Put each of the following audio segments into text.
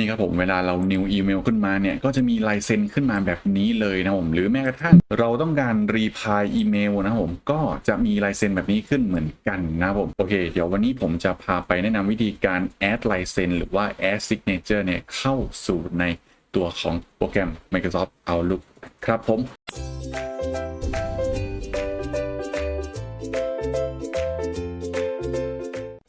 นี่ครับผมเวลาเรา new email ขึ้นมาเนี่ยก็จะมีลายเซ็นขึ้นมาแบบนี้เลยนะผมหรือแม้กระทั่งเราต้องการ reply email นะผมก็จะมีลายเซ็นแบบนี้ขึ้นเหมือนกันนะผมโอเค เดี๋ยววันนี้ผมจะพาไปแนะนำวิธีการ add ลายเซ็นหรือว่า add signature เนี่ยเข้าสู่ในตัวของโปรแกรม Microsoft Outlook ครับผม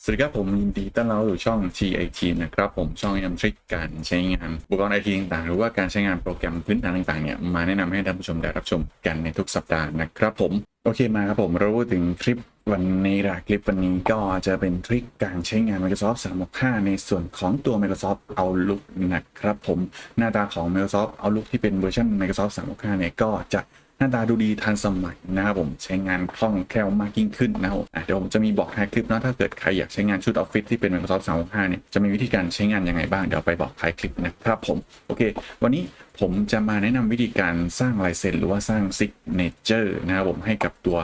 สวัสดีครับผมยินดีต้อนรับสู่ช่อง TIT นะครับผมช่องนำทริคการใช้งานอุปกรณ์ไอทีต่างๆ หรือว่าการใช้งานโปรแกรมพื้นฐานต่างๆเนี่ยมาแนะนำให้ท่านผู้ชมได้รับชมกันในทุกสัปดาห์นะครับผม โอเคมาครับผมเราพูดถึงคลิปวันนี้ละคลิปวันนี้ก็จะเป็นทริคการใช้งาน Microsoft 365 ในส่วนของตัว Microsoft Outlook นะครับผมหน้าตาของ Microsoft Outlook ที่เป็นเวอร์ชัน Microsoft 365 เนี่ยก็จะ น้าตาดูดีทันสมัยนะครับผมใช้งานคล่องแคล่วมากยิ่งขึ้นนะครับเดี๋ยวผมจะมีบอกท้ายคลิปนะถ้าเกิดใครอยากใช้งานชุดออฟฟิศที่เป็น Microsoft 365เนี่ยจะมีวิธีการใช้งานยังไงบ้างเดี๋ยวไปบอกท้ายคลิปนะครับผมโอเค วันนี้ผมจะมาแนะนำวิธีการสร้างลายเซ็นหรือว่าสร้าง Signature นะครับผมให้กับตัว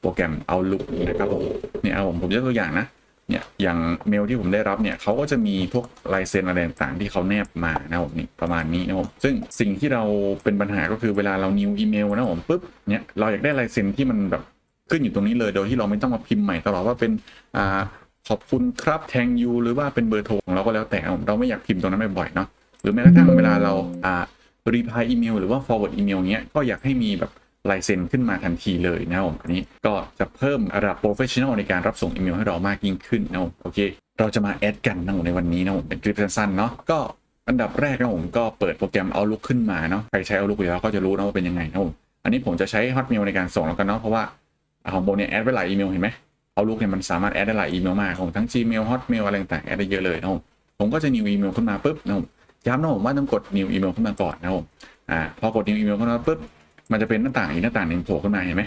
โปรแกรม Outlook นะครับผมเนี่ยเอาผมผมยกตัวอย่างนะ เนี่ยอย่างเมลที่ผมได้รับเนี่ยเขาก็จะมีพวกลายเซ็นอะไรต่างๆที่เขาแนบมานะผมนี่ประมาณนี้นะผมซึ่งสิ่งที่เราเป็นปัญหาก็คือเวลาเรา new อีเมลนะผมปุ๊บเนี่ยเราอยากได้ลายเซ็นที่มันแบบขึ้นอยู่ตรงนี้เลยโดยที่เราไม่ต้องมาพิมพ์ใหม่ตลอดว่าเป็นอ่าขอบคุณครับแทงยูหรือว่าเป็นเบอร์โทรของเราก็แล้วแต่ผมเราไม่อยากพิมพ์ตรงนั้นบ่อยๆเนาะหรือแม้กระทั่งเวลาเราอ่า reply อีเมลหรือว่า forward อีเมลเนี้ยก็อยากให้มีแบบ ลายเซ็นขึ้นมาทันทีเลยนะครับผมอันนี้ก็จะเพิ่มระดับ professional ในการรับส่งอีเมลให้เรามากยิ่งขึ้นนะครับผมโอเค เราจะมาแอดกันนะผมในวันนี้นะผมเป็นคลิปสั้นๆเนาะก็อันดับแรกนะผมก็เปิดโปรแกรม Outlook ขึ้นมาเนาะใครใช้ Outlook อยู่แล้วก็จะรู้นะว่าเป็นยังไงนะผมอันนี้ผมจะใช้ Hotmail ในการส่งแล้วกันเนาะเพราะว่าของโบเนี่ยแอดไว้หลายอีเมลเห็นไหม Outlook เนี่ยมันสามารถแอดได้หลายอีเมลมากของทั้ง Gmail Hotmail อะไรต่างๆแอดได้เยอะเลยนะผมผมก็จะ new อีเมลขึ้นมาปุ๊บนะผมย้ำนะผมว่าต้องกด new อีเมลขึ้นมาก่อนนะผมอ่าพอกด new อีเมลขึ้นมาปุ๊บ มันจะเป็นหน้าต่างอีกหน้าต่างหนึ่งโผล่ขึ้นมาเห็นไหม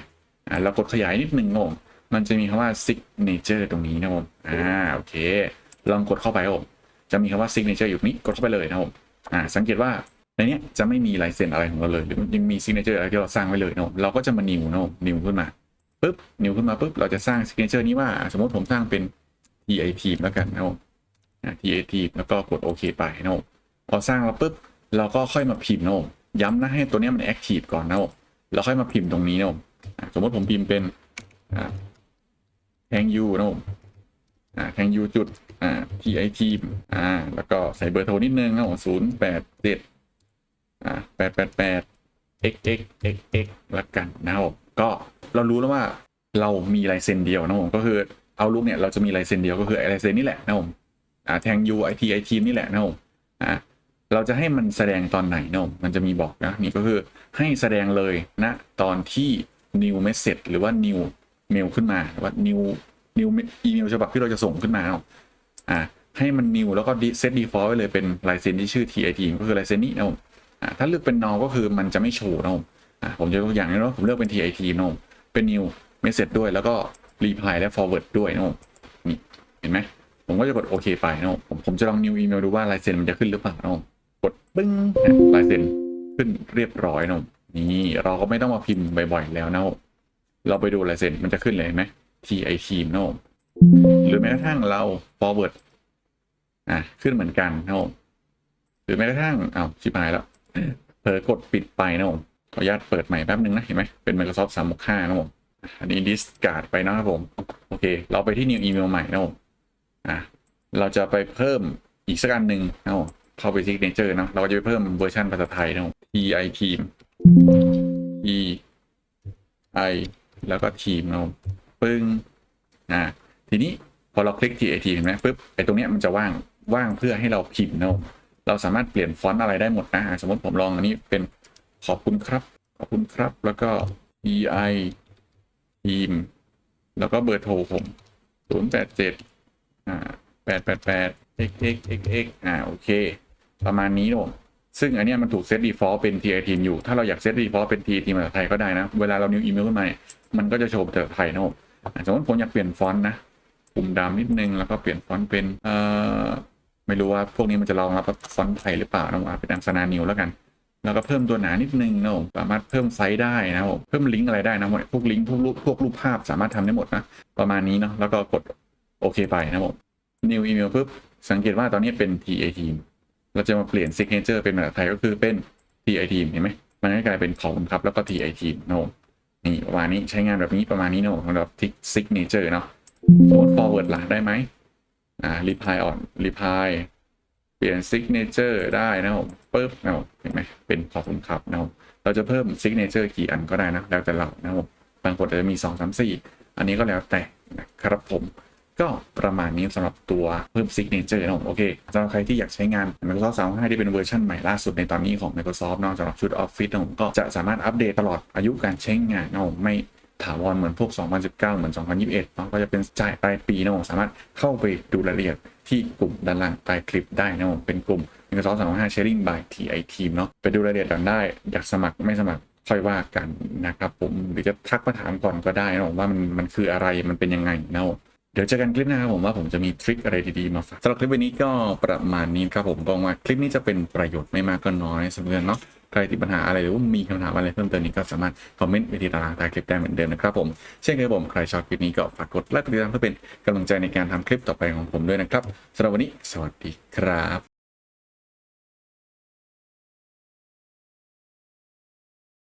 อ่าเรากดขยายนิดหนึ่งนะผมมันจะมีคำว่า signature ตรงนี้นะผมอ่าโอเค ลองกดเข้าไปครับผมจะมีคำว่า signature อยู่นี้กดเข้าไปเลยนะผมอ่าสังเกตว่าในนี้จะไม่มีลายเซ็นอะไรของเราเลยหรือยังมี signature อะไรที่เราสร้างไว้เลยนะผมเราก็จะมา new นะผม new ขึ้นมาปุ๊บ new ขึ้นมาปุ๊บเราจะสร้าง signature นี้ว่าสมมติผมสร้างเป็น TI team แล้วกันนะผมอ่า TI team แล้วก็กดโอเคไปนะผมพอสร้างแล้วปุ๊บเราก็ค่อยมาพิมพ์นะผม ย้ำนะให้ตัวนี้มัน active ก่อนนะผมแล้วค่อยมาพิมพ์ตรงนี้นะผมสมมติผมพิมพ์เป็นแทงยูนะผมแทงยูจุดอ่า TI team อ่าแล้วก็ใส่เบอร์โทรนิดนึงนะผมศูนย์แปดเจ็ดแปดแปดแปด x x x x ละกันนะครับผมก็เรารู้แล้วว่าเรามีลายเซ็นเดียวนะผมก็คือเอาลูกเนี่ยเราจะมีลายเซ็นเดียวก็คืออ้ลายเซ็นนี่แหละนะผมแทงยูไอทีไอทีนี่แหละนะผมอ่า เราจะให้มันแสดงตอนไหนนะมมันจะมีบอกนะนี่ก็คือให้แสดงเลยนะตอนที่ new message หรือว่า new mail ขึ้นมาหรือว่า new new อีเมลฉบับที่เราจะส่งขึ้นมาเนาะอ่าให้มัน new แล้วก็เซต default ไว้เลยเป็นลายเซ็นที่ชื่อ TIT ก็คือลายเซ็นนี้นะอ่าถ้าเลือกเป็น null ก็คือมันจะไม่โชว์นะอ่าผมจะยกตัวอย่างนี้เนาะผมเลือกเป็น TIT นะเป็น new message ด้วยแล้วก็ reply และ forward ด้วยนะนี่เห็นไหมผมก็จะกดโอเคไปนะผมผมผมจะลอง new email ดูว่าลายเซ็นมันจะขึ้นหรือเปล่านะ ดปึ้งอะลายเซ็นขึ้นเรียบร้อยนะผมนี่เราก็ไม่ต้องมาพิมพ์บ่อยๆแล้วนะผมเราไปดูลายเซ็นมันจะขึ้นเลยเห็นไหม TI team นะผมหรือแม้กระทั่งเรา forward อะขึ้นเหมือนกันนะผมหรือแม้กระทั่งอ้าวชิบหายแล้วเผลอกดปิดไปนะผมขออนุญาตเปิดใหม่แป๊บนึงนะเห็นไหมเป็น Microsoft 365นะผมอันนี้ discard ไปนะครับผม โอเค เราไปที่ new email ใหม่นะผมอะเราจะไปเพิ่มอีกสักอันหนึ่งนะผม เข้าไป signature เนะเราก็จะไปเพิ่มเวอร์ชันภาษาไทยนะผม TI team T I แล้วก็ทีมนะปึ้งอ่าทีนี้พอเราคลิก TAT เห็นไหมปุ๊บไอ้ตรงเนี้ยมันจะว่างว่างเพื่อให้เราพิมพ์นะเราสามารถเปลี่ยนฟอนต์อะไรได้หมดนะ สมมติผมลองอันนี้เป็นขอบคุณครับ ขอบคุณครับ แล้วก็ EI ทีมแล้วก็เบอร์โทรผมศูนย์แปดเจ็ดอ่าแปดแปดแปด x x x x อ่าโอเค ประมาณนี้นะซึ่งอันนี้มันถูกเซต default เป็น TI team อยู่ ถ้าเราอยากเซต default เป็น TI team ภาษาไทยก็ได้นะ เวลาเรา new email ขึ้นมา มันก็จะโชว์ภาษาไทยนะผมสมมติผมอยากเปลี่ยนฟอนต์นะ ปุ่มดำนิดนึง แล้วก็เปลี่ยนฟอนต์เป็น เอ่อ ไม่รู้ว่าพวกนี้มันจะรองรับฟอนต์ไทยหรือเปล่านะผมอะเป็นอังสนานิวแล้วกัน แล้วก็เพิ่มตัวหนานิดนึงนะผมสามารถเพิ่มไซส์ได้นะผมเพิ่มลิงก์อะไรได้นะผมพวกลิงก์พวกรูปพวกรูปภาพสามารถทำได้หมดนะ ประมาณนี้เนาะ แล้วก็กดโอเคไปนะผม new email ปุ๊บ สังเกตว่าตอนนี้เป็น TA team เราจะมาเปลี่ยน signature เป็นภาษาไทยก็คือเป็น TI team เห็นไหมมันก็กลายเป็นขอบคุณครับแล้วก็ TI team นะผมนี่ประมาณนี้ใช้งานแบบนี้ประมาณนี้นะผมสำหรับ tick signature เนาะสมมติ forward ล่ะได้ไหมอ่า reply on reply เปลี่ยน signature ได้นะผมปึ๊บนะผมเห็นไหมเป็นขอบคุณครับนะผมเราจะเพิ่ม signature กี่อันก็ได้นะแล้วแต่เรานะผมบางคนอาจจะมี 2 3 4 อันนี้ก็แล้วแต่นะครับผม ก็ประมาณนี้สำหรับตัวเพิ่ม signature นะผมโอเคสำหรับใครที่อยากใช้งาน Microsoft 365ที่เป็นเวอร์ชันใหม่ล่าสุดในตอนนี้ของ Microsoft นอกสำหรับชุด Office นะผมก็จะสามารถอัปเดตตลอดอายุการใช้งานนะผมไม่ถาวรเหมือนพวก 2019 เหมือน 2021เนาะก็จะเป็นจ่ายปลายปีนะผมสามารถเข้าไปดูรายละเอียดที่กลุ่มด้านล่างใต้คลิปได้นะผมเป็นกลุ่ม Microsoft 365 Sharing by TI Team เนาะไปดูรายละเอียดกันได้ อยากสมัครไม่สมัครค่อยว่ากันนะครับผมหรือจะทักมาถามก่อนก็ได้นะผมว่ามันมันคืออะไรมันเป็นยังไงนะผม ดี๋ยวเจอกันคลิปหน้าครับผมว่าผมจะมีทริคอะไรดีๆมาฝากสำหรับคลิปวันนี้ก็ประมาณนี้ครับผมบอกว่าคลิปนี้จะเป็นประโยชน์ไม่มากก็น้อยสำหรับเลือนเนาะใครติดปัญหาอะไรหรือว่ามีคำถามอะไรเพิ่มเติมนี้ก็สามารถคอมเมนต์ไว้ที่ตารางใต้คลิปได้เหมือนเดิมนะครับผมเช่นเคยผมใครชอบคลิปนี้ก็ฝากกดไลค์กดติดตามเพื่อเป็นกำลังใจในการทำคลิปต่อไปของผมด้วยนะครับสำหรับวันนี้สวัสดีครับ